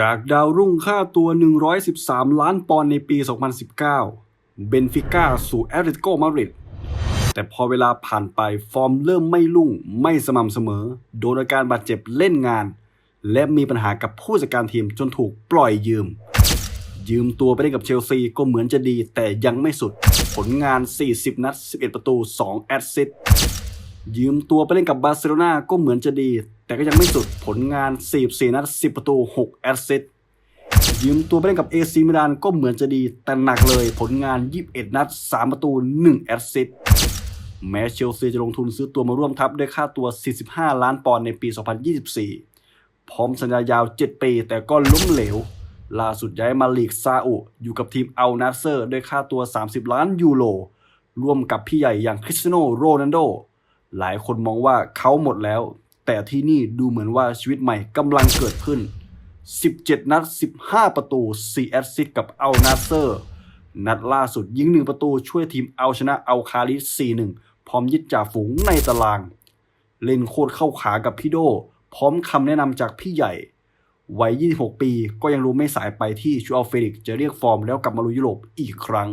จากดาวรุ่งค่าตัว 113 ล้านปอนด์ในปี 2019 เบนฟิก้าสู่แอตเลติโกมาดริด แต่พอเวลาผ่านไปฟอร์มเริ่มไม่รุ่ง ไม่สม่ำเสมอ โดนอาการบาดเจ็บเล่นงาน และมีปัญหากับผู้จัดการทีมจนถูกปล่อยยืม ยืมตัวไปเล่นกับเชลซีก็เหมือนจะดีแต่ยังไม่สุด ผลงาน 40 นัด 11 ประตู 2 แอสซิสต์ยืมตัวไปเล่นกับบาร์เซโลนาก็เหมือนจะดี แต่ก็ยังไม่สุดผลงาน 44 นัด 10 ประตู 6 แอสซิสต์ยืมตัวไปเล่นกับเอซีมิลานก็เหมือนจะดี แต่หนักเลยผลงาน 21 นัด 3 ประตู 1 แอสซิสต์แม้เชลซีจะลงทุนซื้อตัวมาร่วมทัพด้วยค่าตัว 45 ล้านปอนด์ในปี 2024 พร้อมสัญญายาว 7 ปี แต่ก็ล้มเหลว ล่าสุดย้ายมาลีกซาอุอยู่กับทีมอัลนาเซอร์ด้วยค่าตัว 30 ล้านยูโรร่วมกับพี่ใหญ่อย่างคริสเตียโนโรนัลโด หลายคนมองว่าเขาหมดแล้ว แต่ที่นี่ดูเหมือนว่าชีวิตใหม่กำลังเกิดขึ้น 17 นัด 15 ประตู4แอสซิสกับอัลนาเซอร์ นัดล่าสุดยิง 1 ประตูช่วยทีมเอาชนะอัลคาลิส4-1 พร้อมยึดจ่าฝูงในตาราง เล่นโคตรเข้าขากับพี่โด พร้อมคำแนะนำจากพี่ใหญ่ วัย 26 ปีก็ยังรู้ไม่สายไปที่ชูอัลเฟลิกจะเรียกฟอร์มแล้วกลับมาลุยยุโรปอีกครั้ง